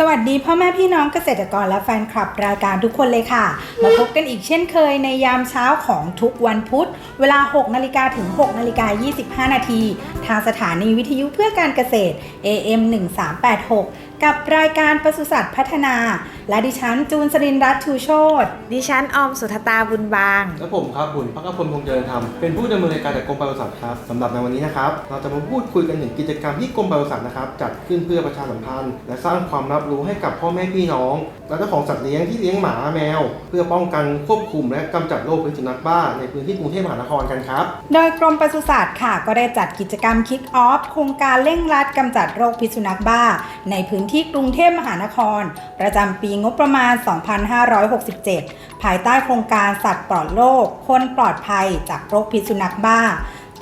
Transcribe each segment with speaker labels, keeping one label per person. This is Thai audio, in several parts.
Speaker 1: สวัสดีพ่อแม่พี่น้องเกษตรกรและแฟนคลับรายการทุกคนเลยค่ะ มาพบกันอีกเช่นเคยในยามเช้าของทุกวันพุธ เวลา 6นาฬิกาถึง6นาฬิกา25 นาที ทางสถานีวิทยุเพื่อการเกษตร AM 1386 กับรายการปศุสัตว์พัฒนา และดิฉันจูนสรินทร์รัตน์ชูโชต
Speaker 2: ดิฉันออมสุธตาบุญบาง
Speaker 3: และผมครับบุญพักพลพงษ์เจริญธรรมเป็นผู้ดำเนินรายการจากกรมปศุสัตว์ครับสำหรับในวันนี้นะครับ เราจะมาพูดคุยกันถึงกิจกรรมที่กรมปศุสัตว์นะครับจัดขึ้นเพื่อประชาสัมพันธ์ และสร้างความรับรู้ให้กับพ่อแม่พี่น้อง และเจ้าของสัตว์เลี้ยงที่เลี้ยงหมาแมว เพื่อป้องกันควบคุม และกำจัดโรคพิษสุนัขบ้าในพื้นที่กรุงเทพมหานครกันครับ
Speaker 1: โดยกรมปศุสัตว์ค่ะ ก็ได้จัดกิจกรรมคิกออฟโครงการเร่งรัดกำจัดโรคพิษสุนัขบ้า ในพื้นที่กรุงเทพมหานคร ประจำปีงบประมาณ 2567 ภายใต้โครงการสัตว์ปลอดโรคคนปลอดภัยจากโรคพิษสุนัขบ้า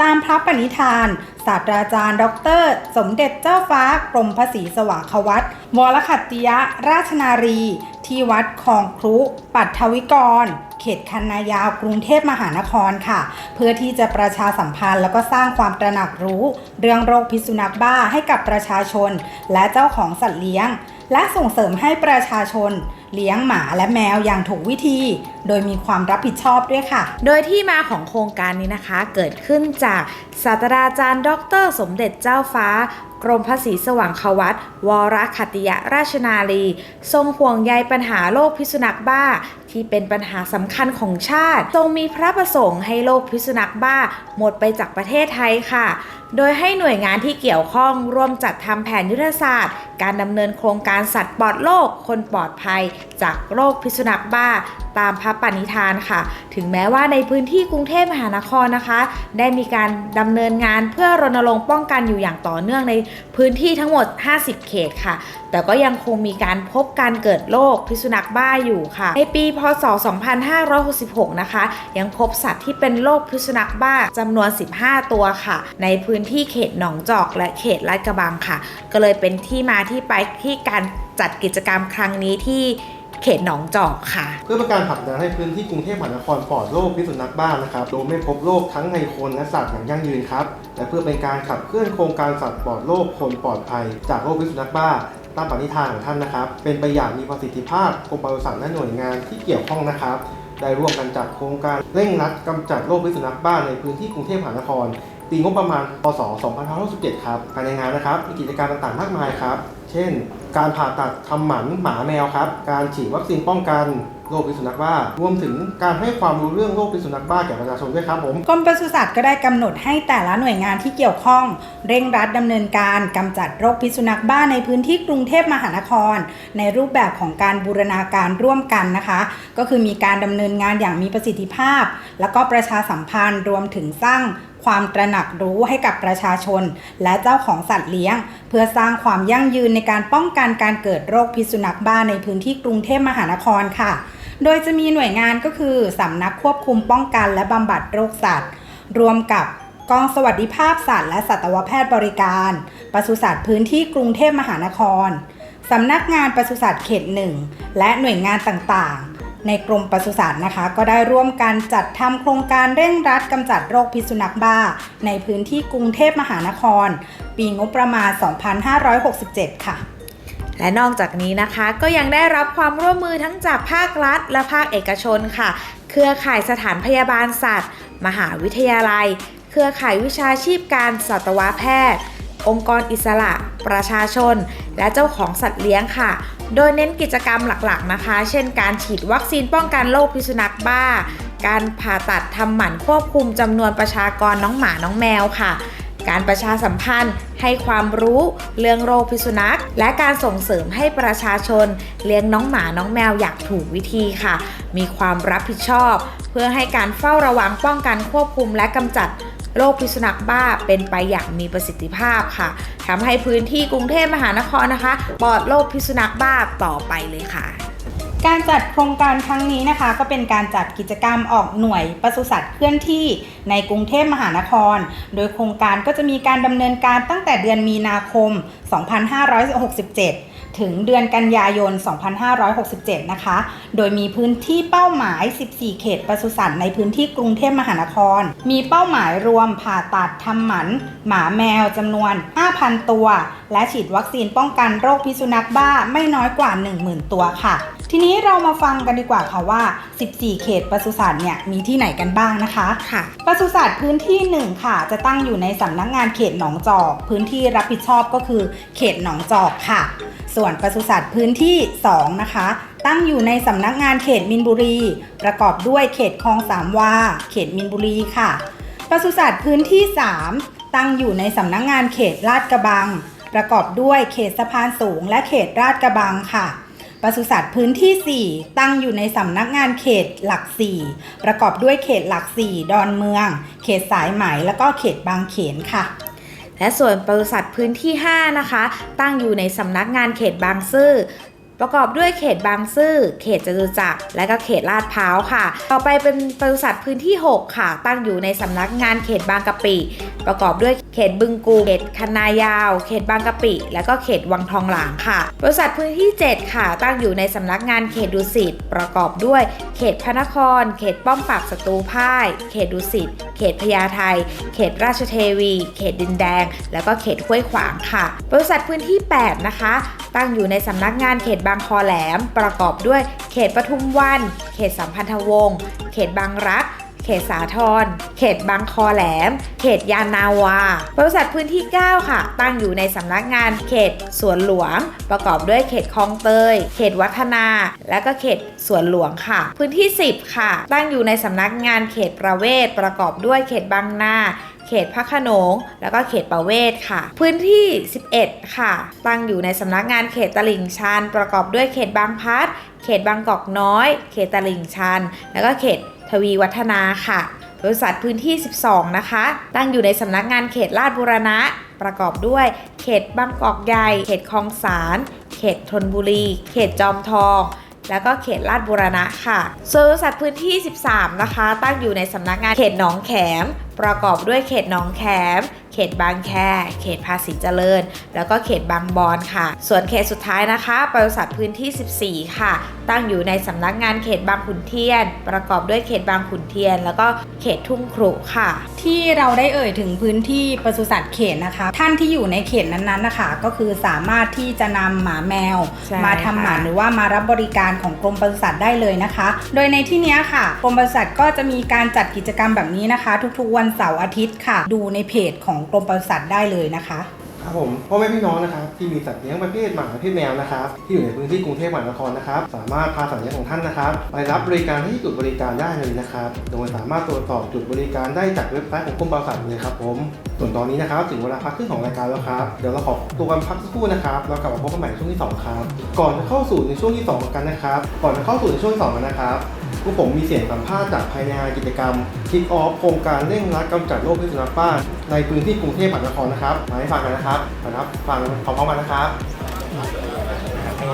Speaker 1: ตามพระปณิธาน ศาสตราจารย์ดอกเตอรสมเด็จเจ้าฟ้ากรมพระศรีสว่างควัตวรขัตติยราชนารี ที่วัดคลองครุปัทวิกร เขตคันนายาวกรุงเทพมหานครค่ะ เพื่อที่จะประชาสัมพันธ์แล้วก็สร้างความตระหนักรู้ เรื่องโรคพิษสุนัขบ้าให้กับประชาชน และเจ้าของสัตว์เลี้ยง และส่งเสริมให้ประชาชน เลี้ยงหมาและแมวอย่างถูกวิธี โดยมีความรับผิดชอบด้วยค่ะ
Speaker 2: โดยที่มาของโครงการนี้นะคะเกิดขึ้นจากศาสตราจารย์ ดร สมเด็จเจ้าฟ้ากรมพระศรีสว่างควัตวรคติยราชนารีทรงห่วงใยปัญหาโรคพิษสุนัขบ้า ที่เป็นปัญหาสำคัญของชาติ ทรงมีพระประสงค์ให้โรคพิษสุนัขบ้า หมดไปจากประเทศไทยค่ะ โดยให้หน่วยงานที่เกี่ยวข้องร่วมจัดทำแผนยุทธศาสตร์ การดำเนินโครงการสัตว์ปลอดโรคคนปลอดภัยจากโรคพิษสุนัขบ้าตามพระปณิธานค่ะ ถึงแม้ว่าในพื้นที่กรุงเทพมหานครนะคะ ได้มีการดำเนินงานเพื่อรณรงค์ป้องกันอยู่อย่างต่อเนื่องในพื้นที่ทั้งหมด 50 เขตค่ะ แต่ก็ยังคงมีการพบการเกิดโรคพิษสุนัขบ้าอยู่ค่ะ ในปี พศ 2566 นะคะ ยังพบสัตว์ที่เป็นโรคพิษสุนัขบ้าจำนวน 15 ตัวค่ะ ในพื้นที่เขตหนองจอกและเขตลาดกระบังค่ะ ก็เลยเป็นที่มาที่ไปที่การจัดกิจกรรมครั้งนี้ที่ เขตหนองจอกค่ะ
Speaker 3: เพื่อเป็นการผลักดันให้พื้นที่กรุงเทพมหานครปลอดโรคพิษสุนัขบ้านะครับโดยไม่พบโรคทั้งในคนและสัตว์อย่างยั่งยืนครับและเพื่อเป็นการขับเคลื่อนโครงการสัตว์ปลอดโรคคนปลอดภัย จากโรคพิษสุนัขบ้าตามปณิธานของท่านนะครับ เป็นไปอย่างมีประสิทธิภาพกรมปศุสัตว์และหน่วยงานที่เกี่ยวข้องนะครับ ได้ร่วมกันจัดโครงการเร่งรัดกำจัดโรคพิษสุนัขบ้าในพื้นที่กรุงเทพมหานครปีงบประมาณ พศ 2567 ครับ ภายในงานนะครับ มีกิจกรรมต่างๆ มากมายครับ เช่น การผ่าตัดทำหมันหมาแมวครับ การฉีดวัคซีนป้องกันโรคพิษสุนัขบ้ารวมถึงการให้ความรู้เรื่องโรคพิษสุนัขบ้าแก่ประชาชนด้วยครับผม
Speaker 1: กรมปศุสัตว์ก็ได้กำหนดให้แต่ละหน่วยงานที่เกี่ยวข้อง เร่งรัดดำเนินการกำจัดโรคพิษสุนัขบ้าในพื้นที่กรุงเทพมหานคร ในรูปแบบของการบูรณาการร่วมกันนะคะ ก็คือมีการดำเนินงานอย่างมีประสิทธิภาพ แล้วก็ประชาสัมพันธ์รวมถึงสร้าง ความตระหนักรู้ให้กับประชาชน และเจ้าของสัตว์เลี้ยง เพื่อสร้างความยั่งยืนในการป้องกันการเกิดโรคพิษสุนัขบ้าในพื้นที่กรุงเทพมหานครค่ะ โดยจะมีหน่วยงานก็คือสำนักควบคุมป้องกันและบำบัดโรคสัตว์ รวมกับกองสวัสดิภาพสัตว์และสัตวแพทย์บริการปศุสัตว์พื้นที่กรุงเทพมหานครสำนักงานปศุสัตว์เขตหนึ่งและหน่วยงานต่างๆ ในกรมปศุสัตว์นะคะ ก็ได้ร่วมกันจัดทำโครงการเร่งรัดกำจัดโรคพิษสุนัขบ้า ในพื้นที่กรุงเทพมหานคร ปีงบประมาณ 2567 ค่ะ
Speaker 2: และนอกจากนี้นะคะก็ยังได้รับความร่วมมือทั้งจากภาครัฐ และภาคเอกชนค่ะ เครือข่ายสถานพยาบาลสัตว์ มหาวิทยาลัย เครือข่ายวิชาชีพการสัตวแพทย์ องค์กรอิสระ ประชาชน และเจ้าของสัตว์เลี้ยงค่ะ โดยเน้นกิจกรรมหลักๆนะคะ เช่นการฉีดวัคซีนป้องกันโรคพิษสุนัขบ้า การผ่าตัดทำหมันควบคุมจำนวนประชากรน้องหมาน้องแมวค่ะ การประชาสัมพันธ์ให้ความรู้เรื่องโรคพิษสุนัข และการส่งเสริมให้ประชาชน เลี้ยงน้องหมาน้องแมวอย่างถูกวิธีค่ะ มีความรับผิดชอบ เพื่อให้การเฝ้าระวังป้องกันควบคุมและกำจัด โรคพิษสุนัขบ้าเป็นไปอย่างมีประสิทธิภาพค่ะทำให้พื้นที่กรุงเทพมหานครนะคะปลอดโรคพิษสุนัขบ้าต่อไปเลยค่ะ
Speaker 1: การจัดโครงการครั้งนี้นะคะ ก็เป็นการจัดกิจกรรมออกหน่วยปศุสัตว์เคลื่อนที่ในกรุงเทพมหานคร โดยโครงการก็จะมีการดำเนินการตั้งแต่เดือนมีนาคม 2567ถึงเดือนกันยายน 2567 นะคะ โดยมีพื้นที่เป้าหมาย 14 เขตปศุสัตว์ในพื้นที่กรุงเทพมหานคร มีเป้าหมายรวมผ่าตัดทำหมัน หมาแมวจำนวน 5,000 ตัว และฉีดวัคซีนป้องกันโรคพิษสุนัขบ้าไม่น้อยกว่า 10,000 ตัวค่ะ ทีนี้เรามาฟังกันดีกว่าค่ะว่า 14 เขตปศุสัตว์เนี่ยมีที่ไหนกันบ้างนะคะ
Speaker 2: ค่ะ
Speaker 1: ปศุสัตว์พื้นที่ 1 ค่ะ จะตั้งอยู่ในสำนักงานเขตหนองจอก พื้นที่รับผิดชอบก็คือ เขตหนองจอกค่ะ ส่วนปศุสัตว์พื้นที่ 2 นะคะ ตั้งอยู่ในสำนักงานเขตมินบุรี ประกอบด้วยเขตคลองสามวา เขตมินบุรีค่ะปศุสัตว์พื้นที่ 3 ตั้งอยู่ในสำนักงานเขตลาดกระบัง ประกอบด้วยเขตสะพานสูงและเขตลาดกระบังค่ะ ปศุสัตว์พื้นที่ 4 ตั้งอยู่ในสำนักงานเขตหลัก 4 ประกอบด้วยเขตหลัก 4 ดอนเมือง เขตสายไหมแล้วก็เขตบางเขนค่ะ
Speaker 2: และส่วนบริษัทพื้นที่ 5 นะคะ ตั้งอยู่ในสำนักงานเขตบางซื่อ ประกอบด้วยเขตบางซื่อ เขตจตุจักร และก็เขตลาดพร้าวค่ะ ต่อไปเป็นบริษัทพื้นที่ 6 ค่ะ ตั้งอยู่ในสำนักงานเขตบางกะปิ ประกอบด้วย เขตบึงกูเขตคันนายาว เขตบางกะปิ และก็เขตวังทองหลางค่ะ บริษัทพื้นที่ 7 ค่ะ ตั้งอยู่ในสำนักงานเขตดุสิต ประกอบด้วย เขตพระนคร เขตป้อมปราบศัตรูพ่าย เขตดุสิต เขตพญาไทเขตราชเทวี เขตดินแดง แล้วก็เขตห้วยขวางค่ะ บริษัทพื้นที่ 8 นะคะ ตั้งอยู่ในสำนักงานเขตบางคอแหลม ประกอบด้วย เขตปทุมวัน เขตสัมพันธวงศ์ เขตบางรัก เขตสาทรเขตบางคอแหลม เขตยานาวา บริษัทพื้นที่ 9 ค่ะ ตั้งอยู่ในสำนักงานเขตสวนหลวง ประกอบด้วยเขตคลองเตย เขตวัฒนา และก็เขตสวนหลวงค่ะ พื้นที่ 10 ค่ะ ตั้งอยู่ในสำนักงานเขตประเวศ ประกอบด้วยเขตบางนาเขตพระโขนง แล้วก็เขตประเวศค่ะ พื้นที่ 11 ค่ะ ตั้งอยู่ในสำนักงานเขตตลิ่งชัน ประกอบด้วยเขตบางพัด เขตบางกอกน้อย เขตตลิ่งชัน แล้วก็เขต ทวีวัฒนาค่ะ บริษัทพื้นที่ 12 นะคะ ตั้งอยู่ในสำนักงานเขตลาดบุรณะ ประกอบด้วย เขตบางกอกใหญ่ เขตคลองสารเขตธนบุรี เขตจอมทองแล้วก็เขตลาดบุรณะค่ะส่วนบริษัทพื้นที่ 13 นะคะ ตั้งอยู่ในสำนักงานเขตหนองแขม ประกอบด้วยเขตหนองแขม เขตบางแค เขตภาษีเจริญ แล้วก็เขตบางบอนค่ะ ส่วนเขตสุดท้ายนะคะ บริษัทพื้นที่ 14 ค่ะ ตั้งอยู่ในสำนักงานเขตบางขุนเทียน ประกอบด้วยเขตบางขุนเทียน แล้วก็เขตทุ่งครุค่ะ
Speaker 1: ที่เราได้เอ่ยถึงพื้นที่ปศุสัตว์เขตนะคะ ท่านที่อยู่ในเขตนั้นๆนะคะ ก็คือสามารถที่จะนำหมาแมว
Speaker 2: ใช่
Speaker 1: มาทำหมัน
Speaker 2: ค่ะ
Speaker 1: หรือว่ามารับบริการของกรมปศุสัตว์ได้เลยนะคะ โดยในที่เนี้ยค่ะกรมปศุสัตว์ก็จะมีการจัดกิจกรรมแบบนี้นะคะ ทุกๆวันเสาร์อาทิตย์ค่ะ ดูในเพจของกรมปศุสัตว์ได้เลยนะคะ
Speaker 3: ครับผมพ่อแม่พี่น้องนะครับที่มีสัตว์เลี้ยงประเภทหมาประเภทแมวนะครับที่อยู่ในพื้นที่กรุงเทพมหานครนะครับสามารถพาสัตว์เลี้ยงของท่านนะครับไปรับบริการที่จุดบริการได้เลยนะครับโดยสามารถตรวจสอบจุดบริการได้จากเว็บไซต์ของกรมปศุสัตว์เลยครับผมส่วนตอนนี้นะครับถึงเวลาพักครึ่งของรายการแล้วครับเดี๋ยวเราขอตัวกันพักสักครู่นะครับแล้วกลับมาพบกันใหม่ในช่วงที่สองครับ ก่อนจะเข้าสู่ในช่วงที่สองกันนะครับก่อนจะเข้าสู่ในช่วงที่สองกันนะครับ พวกผมมีเสียงสัมภาษณ์จากภายในงานกิจกรรมคิกออฟโครงการเร่งรัดกำจัดโรคพิษสุนัขบ้าในพื้นที่กรุงเทพมหานครนะครับ มาให้ฟังกันนะครับนะครับฟังพร้อมๆกันนะครับ
Speaker 4: ถึ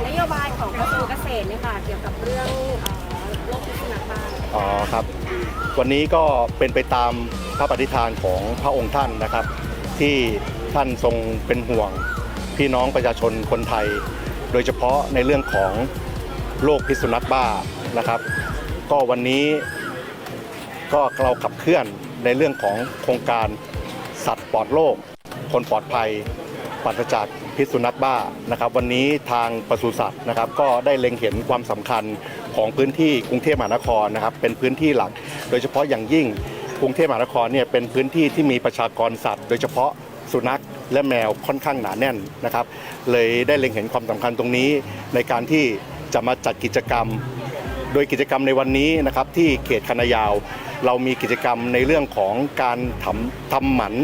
Speaker 4: งนโยบายของกระทรวงเกษตรเนี่ยค่ะเกี่ยวกับเรื่องเอ่อโรคพิษสุนัขบ้า
Speaker 5: อ๋อครับ วันนี้ก็เป็นไปตามพระปฏิฐานของพระองค์ท่านนะครับ ที่ท่านทรงเป็นห่วงพี่น้องประชาชนคนไทย โดยเฉพาะในเรื่องของโรคพิษสุนัขบ้านะครับ ก็วันนี้ก็เราขับเคลื่อนในเรื่องของโครงการสัตว์ปลอดโรคคนปลอดภัยปราศจากพิษสุนัขบ้านะครับ วันนี้ทางปศุสัตว์นะครับ ก็ได้เล็งเห็นความสำคัญของพื้นที่กรุงเทพมหานครนะครับ เป็นพื้นที่หลัก โดยเฉพาะอย่างยิ่งกรุงเทพมหานครเนี่ยเป็นพื้นที่ที่มีประชากรสัตว์ โดยเฉพาะสุนัข และแมวค่อนข้างหนาแน่นนะครับ เลยได้เล็งเห็นความสำคัญตรงนี้ ในการที่จะมาจัดกิจกรรม โดยกิจกรรมในวันนี้นะครับที่เขตคณะยาว เรามีกิจกรรมในเรื่องของการทำทำหมัน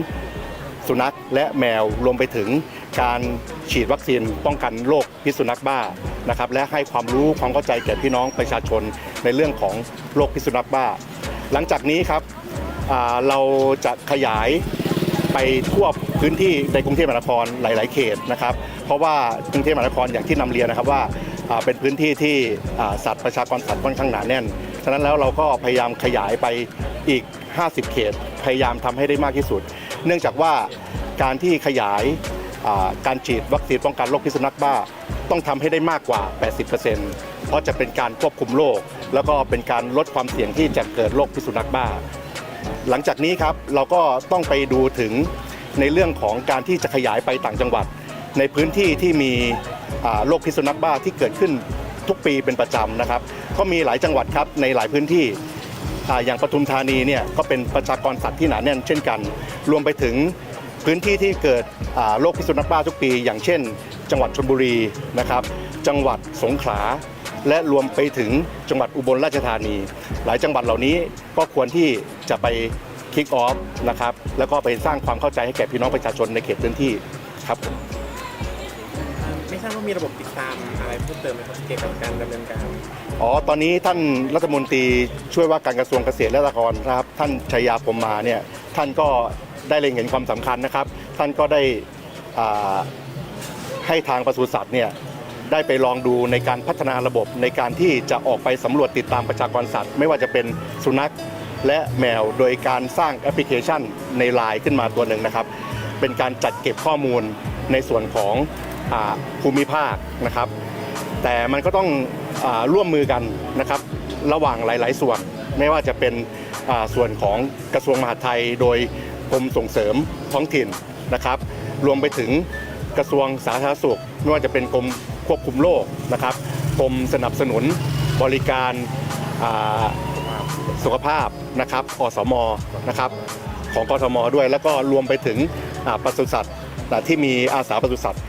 Speaker 5: สุนัขและแมวรวมไปถึงการฉีดวัคซีนป้องกันโรคพิษสุนัขบ้านะครับและให้ความรู้ความเข้าใจแก่พี่น้องประชาชนในเรื่องของโรคพิษสุนัขบ้า หลังจากนี้ครับเราจะขยาย ไปทั่วพื้นที่ในกรุงเทพมหานครหลาย ๆ เขตนะครับ เพราะว่ากรุงเทพมหานครอย่างที่นำเรียนนะครับว่าเป็นพื้นที่ที่สัตว์ประชากรสัตว์ค่อนข้างหนาแน่น ฉะนั้นแล้วเราก็พยายามขยายไปอีก 50 เขต พยายามทำให้ได้มากที่สุด เนื่องจากว่าการที่ขยายการฉีดวัคซีนป้องกันโรคพิษสุนัขบ้าต้องทำให้ได้มากกว่า 80%เพราะจะเป็นการควบคุมโรคแล้วก็เป็นการลดความเสี่ยงที่จะเกิดโรคพิษสุนัขบ้า หลังจากนี้ครับเราก็ต้องไปดูถึงในเรื่องของการที่จะขยายไปต่างจังหวัด ในพื้นที่ที่มีโรคพิษสุนัขบ้าที่เกิดขึ้นทุกปีเป็นประจำนะครับ ก็มีหลายจังหวัดครับในหลายพื้นที่อย่างปทุมธานีเนี่ยก็เป็นประชากรสัตว์ที่หนาแน่นเช่นกัน รวมไปถึงพื้นที่ที่เกิดโรคพิษสุนัขบ้าทุกปี อย่างเช่น จังหวัดชลบุรีนะครับ จังหวัดสงขลา และรวมไปถึงจังหวัดอุบลราชธานี หลายจังหวัดเหล่านี้ก็ควรที่จะไปคิกออฟนะครับแล้วก็ไปสร้างความเข้าใจให้แก่พี่น้องประชาชนในเขตพื้นที่ครับผม
Speaker 6: ไม่ทราบว่ามีระบบติดตามอะไรเพิ่มเติมไหมครับเกี่ยวกับการดำเนินการ
Speaker 5: อ๋อตอนนี้ท่านรัฐมนตรีช่วยว่าการกระทรวงเกษตรและสหกรณ์นะครับ ท่านชัยยาพรหมมาเนี่ยท่านก็ได้เล็งเห็นความสำคัญนะครับ ท่านก็ได้อ่าให้ทางปศุสัตว์เนี่ย ได้ไปลองดูในการพัฒนาระบบในการที่จะออกไปสำรวจติดตามประชากรสัตว์ ไม่ว่าจะเป็นสุนัขและแมวโดยการสร้างแอปพลิเคชันในไลน์ขึ้นมาตัวหนึ่งนะครับ เป็นการจัดเก็บข้อมูลในส่วนของอภูมิภาคนะครับ แต่มันก็ต้องอร่วมมือกันนะครับ ระหว่างหลาย ๆ ส่วน ไม่ว่าจะเป็นส่วนของกระทรวงมหาดไทย โดยกรมส่งเสริมท้องถิ่นนะครับ รวมไปถึงกระทรวงสาธารณสุข ไม่ว่าจะเป็นกรม ควบคุมโรคนะครับกรมสนับสนุนบริการสุขภาพนะครับอสมนะครับของกทมด้วย แล้วก็รวมไปถึงปศุสัตว์ที่มีอาสาปศุสัตว์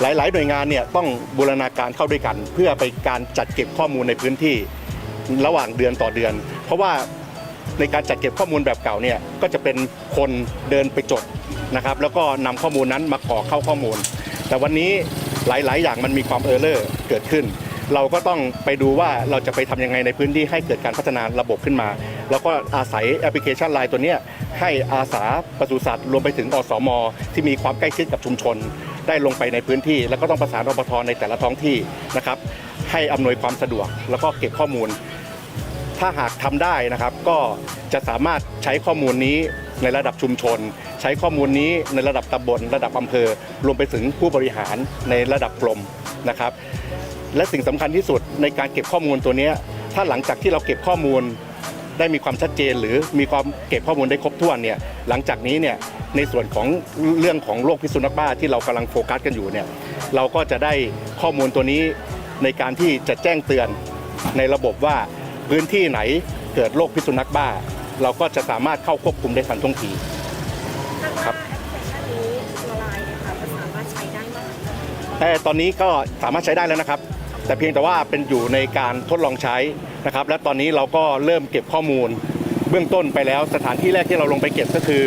Speaker 5: หลาย ๆ หน่วยงานเนี่ยต้องบูรณาการเข้าด้วยกัน เพื่อไปการจัดเก็บข้อมูลในพื้นที่ระหว่างเดือนต่อเดือน เพราะว่าในการจัดเก็บข้อมูลแบบเก่าเนี่ยก็จะเป็นคนเดินไปจดนะครับ แล้วก็นำข้อมูลนั้นมาขอเข้าข้อมูล แต่วันนี้ หลาย ๆ อย่างมันมีความเออร์เลอร์เกิดขึ้น เราก็ต้องไปดูว่าเราจะไปทำยังไงในพื้นที่ให้เกิดการพัฒนาระบบขึ้นมา แล้วก็อาศัยแอปพลิเคชันไลน์ตัวนี้ให้อาสาปศุสัตว์รวมไปถึงอสม ที่มีความใกล้ชิดกับชุมชน ได้ลงไปในพื้นที่ แล้วก็ต้องประสานรปทในแต่ละท้องที่นะครับให้อำนวยความสะดวก แล้วก็เก็บข้อมูล ถ้าหากทำได้นะครับ ก็จะสามารถใช้ข้อมูลนี้ในระดับชุมชน ใช้ข้อมูลนี้ในระดับตำบล ระดับอำเภอ รวมไปถึงผู้บริหารในระดับกรมนะครับ และสิ่งสำคัญที่สุดในการเก็บข้อมูลตัวนี้ ถ้าหลังจากที่เราเก็บข้อมูลได้มีความชัดเจน หรือมีความเก็บข้อมูลได้ครบถ้วนเนี่ยหลังจากนี้เนี่ยในส่วนของเรื่องของโรคพิษสุนัขบ้าที่เรากำลังโฟกัสกันอยู่เนี่ยเราก็จะได้ข้อมูลตัวนี้ในการที่จะแจ้งเตือนในระบบว่า พื้นที่ไหนเกิดโรคพิษสุนัขบ้า เราก็จะสามารถเข้าควบคุมได้ทันท่วงที
Speaker 4: คาดว่าแอปพลิเคชันนี้ตัวไลน์เนี่ยค่ะจะสามารถใช้ได้เมื่อไหร่
Speaker 5: แต่ตอนนี้ก็สามารถใช้ได้แล้วนะครับ แต่เพียงแต่ว่าเป็นอยู่ในการทดลองใช้นะครับ และตอนนี้เราก็เริ่มเก็บข้อมูล เบื้องต้นไปแล้วสถานที่แรกที่เราลงไปเก็บก็คือ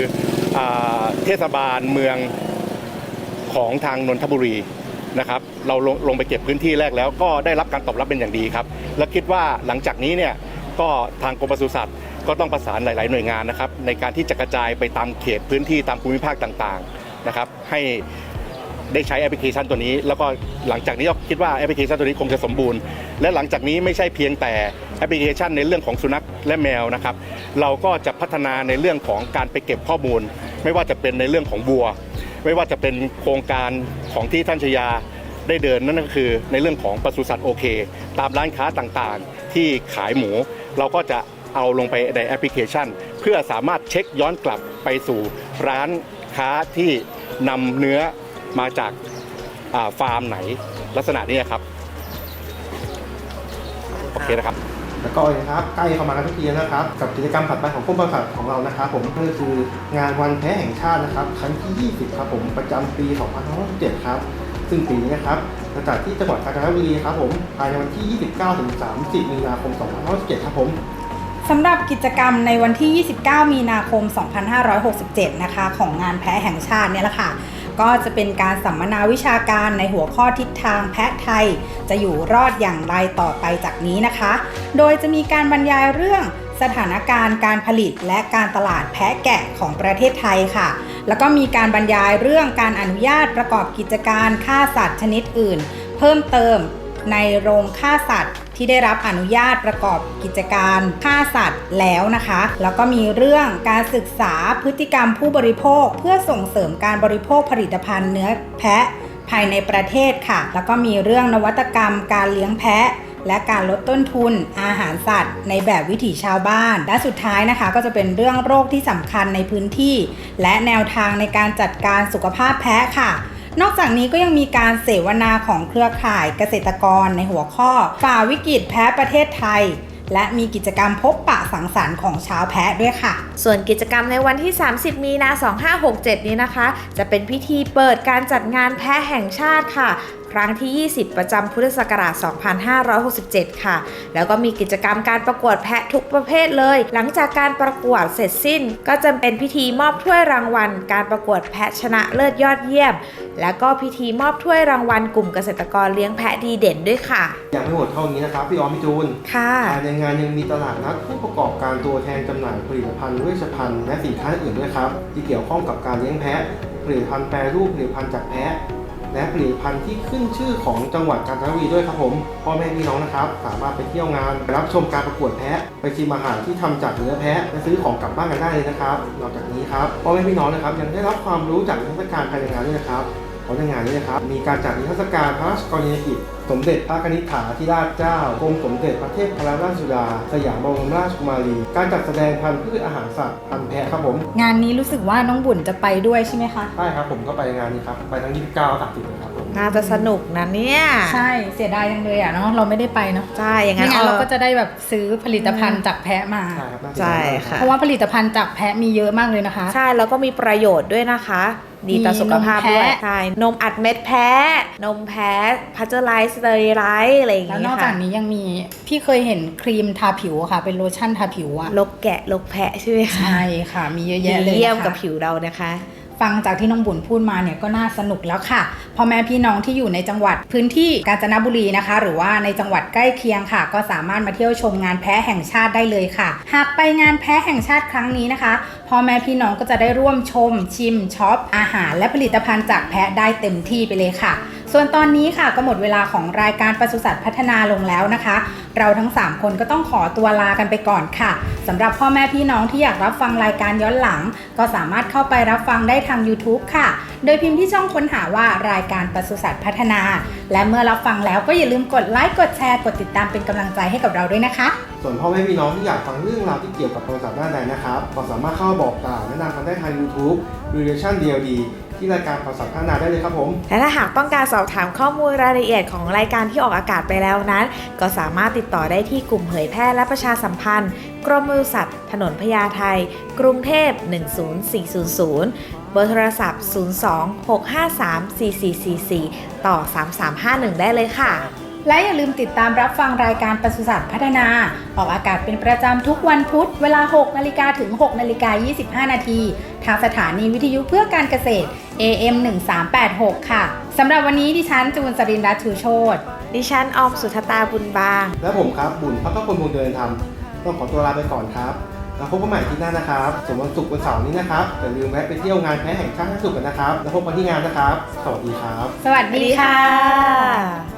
Speaker 5: อาเทศบาลเมืองของทางนนทบุรีนะครับ เราลงลงไปเก็บพื้นที่แรกแล้วก็ได้รับการตอบรับเป็นอย่างดีครับ และคิดว่าหลังจากนี้เนี่ยก็ทางกรมปศุสัตว์ก็ต้องประสานหลาย ๆ หน่วยงานนะครับ ในการที่จะกระจายไปตามเขตพื้นที่ตามภูมิภาคต่างๆนะครับ ให้ได้ใช้แอปพลิเคชันตัวนี้ แล้วก็หลังจากนี้ก็คิดว่าแอปพลิเคชันตัวนี้คงจะสมบูรณ์ และหลังจากนี้ไม่ใช่เพียงแต่แอปพลิเคชันในเรื่องของสุนัขและแมวนะครับ เราก็จะพัฒนาในเรื่องของการไปเก็บข้อมูล ไม่ว่าจะเป็นในเรื่องของวัว ไม่ว่าจะเป็นโครงการของที่ท่านชยา ได้เดินนั่นก็คือในเรื่องของปศุสัตว์โอเค ตามร้านค้าต่างๆ ที่ขายหมู เราก็จะเอาลงไปในแอปพลิเคชัน เพื่อสามารถเช็คย้อนกลับไปสู่ร้านค้าที่นำเนื้อมาจากาฟาร์มไหนลักษณะนี้ครับโอเคนะครับ
Speaker 3: แล้วก็นะครับใกล้เข้ามาแล้วทุกทีนะครับ กับกิจกรรมถัดไปของกรมปศุสัตว์ของเรานะครับ ผมก็คืองานวันแพ้แห่งชาตินะครับ ครั้งที่ 20 ครับผมประจำปี 2567 ครับ ซึ่งปีนี้นะครับจะจัดที่จังหวัดกาญจนบุรีครับผมภายในวันที่ 29ถึง30 มีนาคม 2567ครับผม
Speaker 1: สำหรับกิจกรรมในวันที่ 29 มีนาคม 2567 นะคะ ของงานแพะแห่งชาติเนี่ยแหละค่ะ ก็จะเป็นการสัมมนาวิชาการในหัวข้อทิศทางแพะไทย จะอยู่รอดอย่างไรต่อไปจากนี้นะคะ โดยจะมีการบรรยายเรื่อง สถานการณ์การผลิตและการตลาดแพะแกะของประเทศไทยค่ะ แล้วก็มีการบรรยายเรื่องการอนุญาตประกอบกิจการฆ่าสัตว์ชนิดอื่น เพิ่มเติมในโรงฆ่าสัตว์ที่ได้รับอนุญาตประกอบกิจการฆ่าสัตว์แล้วนะคะ แล้วก็มีเรื่องการศึกษาพฤติกรรมผู้บริโภค เพื่อส่งเสริมการบริโภคผลิตภัณฑ์เนื้อแพะภายในประเทศค่ะ แล้วก็มีเรื่องนวัตกรรมการเลี้ยงแพะ และการลดต้นทุนอาหารสัตว์ ในแบบวิถีชาวบ้าน และสุดท้ายนะคะ ก็จะเป็นเรื่องโรคที่สำคัญในพื้นที่ และแนวทางในการจัดการสุขภาพแพะค่ะนอกจากนี้ก็ยังมีการเสวนาของเครือข่ายเกษตรกรในหัวข้อ ฝ่าวิกฤตแพะประเทศไทย และมีกิจกรรมพบปะสังสรรค์ของชาวแพะด้วยค่ะ
Speaker 2: ส่วนกิจกรรมในวันที่ 30 มีนา 2567 นี้นะคะ จะเป็นพิธีเปิดการจัดงานแพะแห่งชาติค่ะ ครั้งที่ 20 ประจำพุทธศักราช 2567 ค่ะ แล้วก็มีกิจกรรมการประกวดแพะทุกประเภทเลย หลังจากการประกวดเสร็จสิ้น ก็จะเป็นพิธีมอบถ้วยรางวัล การประกวดแพะชนะเลิศยอดเยี่ยม แล้วก็พิธีมอบถ้วยรางวัลกลุ่มเกษตรกรเลี้ยงแพะดีเด่นด้วยค่ะ
Speaker 3: ยังไม่หมดเท่านี้นะครับพี่ออมพี่จูน
Speaker 2: ค่ะ
Speaker 3: ภายในงานยังมีตลาดนัดผู้ประกอบการตัวแทนจำหน่ายผลิตภัณฑ์เวชภัณฑ์และสินค้าอื่นด้วยครับที่เกี่ยวข้องกับการเลี้ยงแพะผลิตภัณฑ์แปรรูปผลิตภัณฑ์จากแพะ และผลิตภัณฑ์ที่ขึ้นชื่อของจังหวัดกาญจนบุรีด้วยครับผมพ่อแม่พี่น้องนะครับ สามารถไปเที่ยวงานไปรับชมการประกวดแพะ ไปชิมอาหารที่ทำจากเนื้อแพะและซื้อของกลับบ้านกันได้เลยนะครับ นอกจากนี้ครับพ่อแม่พี่น้องนะครับยังได้รับความรู้จากเทศกาลภายในงานด้วยนะครับ เพราะในงานนี้นะครับมีการจัดนิทรรศการพระราชกรณียกิจสมเด็จพระกนิษฐาธิราชเจ้ากรมสมเด็จพระเทพรัตนราชสุดา สยามบรมราชกุมารี การจัดแสดงพันธุ์พืชอาหารสัตว์พันธุ์แพะครับผม
Speaker 1: งานนี้รู้สึกว่าน้องบุญจะไปด้วยใช่ไหมคะ
Speaker 3: ใช่ครับผมก็ไปงานนี้ครับ ไปทั้ง 29 30เลยครับผม
Speaker 2: น่าจะสนุกนะเนี่ย
Speaker 1: ใช่เสียดายจังเลยอะเนาะเราไม่ได้ไปเนาะ
Speaker 2: ใช่อย่าง
Speaker 1: ไม่
Speaker 2: นั้น
Speaker 1: งั้นเรา
Speaker 2: อ
Speaker 1: ก็จะได้แบบซื้อผลิตภัณฑ์จากแพะมา
Speaker 3: ใช่ครับน่าเสีย
Speaker 2: ใช่
Speaker 3: ดายมาก
Speaker 2: ค่ะ
Speaker 1: เพราะว่าผลิตภัณฑ์จากแพะมีเยอะมากเลยนะคะ
Speaker 2: ใช่แล้วก็มีประโยชน์ด้วยนะคะ ดีต่อสุขภาพด้วย
Speaker 1: มีนมแพะ
Speaker 2: ใช่นมอัดเม็ดแพะนมแพะพัชเจอร์ไลซ์สเตอริไลซ์อะไรอย่าง
Speaker 1: แล้ว
Speaker 2: เงี้
Speaker 1: นอก
Speaker 2: ย
Speaker 1: จาก
Speaker 2: ค่ะ
Speaker 1: นี้ยังมีพี่เคยเห็นครีมทาผิวอะค่ะ เป็นโลชั่นทาผิวอะ
Speaker 2: ลกแกะลกแพะใช่ไหมคะ
Speaker 1: ใช่ค่ะ มีเยอะแยะเลย
Speaker 2: เยี่ยม
Speaker 1: นะคะ
Speaker 2: กับผิวเรานะคะ
Speaker 1: ฟังจากที่น้องบุญพูดมาเนี่ยก็น่าสนุกแล้วค่ะพ่อแม่พี่น้องที่อยู่ในจังหวัดพื้นที่กาญจนบุรีนะคะ หรือว่าในจังหวัดใกล้เคียงค่ะ ก็สามารถมาเที่ยวชมงานแพ้แห่งชาติได้เลยค่ะ หากไปงานแพ้แห่งชาติครั้งนี้นะคะพ่อแม่พี่น้องก็จะได้ร่วมชม ชิมช็อปอาหาร และผลิตภัณฑ์จากแพะได้เต็มที่ไปเลยค่ะ ส่วนตอนนี้ค่ะก็หมดเวลาของรายการปศุสัตว์พัฒนาลงแล้วนะคะ เราทั้ง 3 คนก็ต้องขอตัวลากันไปก่อนค่ะสำหรับพ่อแม่พี่น้องที่อยากรับฟังรายการย้อนหลัง ก็สามารถเข้าไปรับฟังได้ทาง YouTube ค่ะ โดยพิมพ์ที่ช่องค้นหาว่ารายการปศุสัตว์พัฒนา และเมื่อรับฟังแล้วก็อย่าลืมกดไลค์กดแชร์กดติดตามเป็นกำลังใจให้กับเราด้วยนะคะ
Speaker 3: ส่วนพ่อแม่พี่น้องที่อยากฟังเรื่องราวที่เกี่ยวกับโทรศัพท์ด้านใดนะครับก็สามารถเข้าบอกกล่าวแนะนำกันได้ทาง YouTube Relation DLD ที่รายการโทรศัพท์พัฒนาได้เลยครับผม
Speaker 2: และถ้าหากต้องการสอบถามข้อมูลรายละเอียดของรายการที่ออกอากาศไปแล้วนั้น ก็สามารถติดต่อได้ที่กลุ่มเผยแพร่และประชาสัมพันธ์ กรมบริษัทถนนพญาไทกรุงเทพ 10400 เบอร์โทรศัพท์ 02-653-4444 ต่อ 3351 ได้เลยค่ะ
Speaker 1: และอย่าลืมติดตามรับฟังรายการปศุสัตว์พัฒนา ออกอากาศเป็นประจำทุกวันพุธ เวลา 6 นาฬิกาถึง 6 นาฬิกา 25 นาที ทางสถานีวิทยุเพื่อการเกษตร AM 1386ค่ะสำหรับวันนี้ดิฉันจูนสรินทร์รัตน์ชูโชต
Speaker 2: ดิฉันออมสุทธตาบุญบาง
Speaker 3: และผมครับ บุญพักกพลพงษ์เดินธรรมต้องขอตัวลาไปก่อนครับ แล้วพบกันใหม่ที่หน้านะครับส่วนวันศุกร์วันเสาร์นี้นะครับอย่าลืมแวะไปเที่ยวงานแพ้แห่งชาติให้สุขกันนะครับ แล้วพบกันที่งานนะครับ สวัสดีครับ
Speaker 1: สวัสดีค่ะ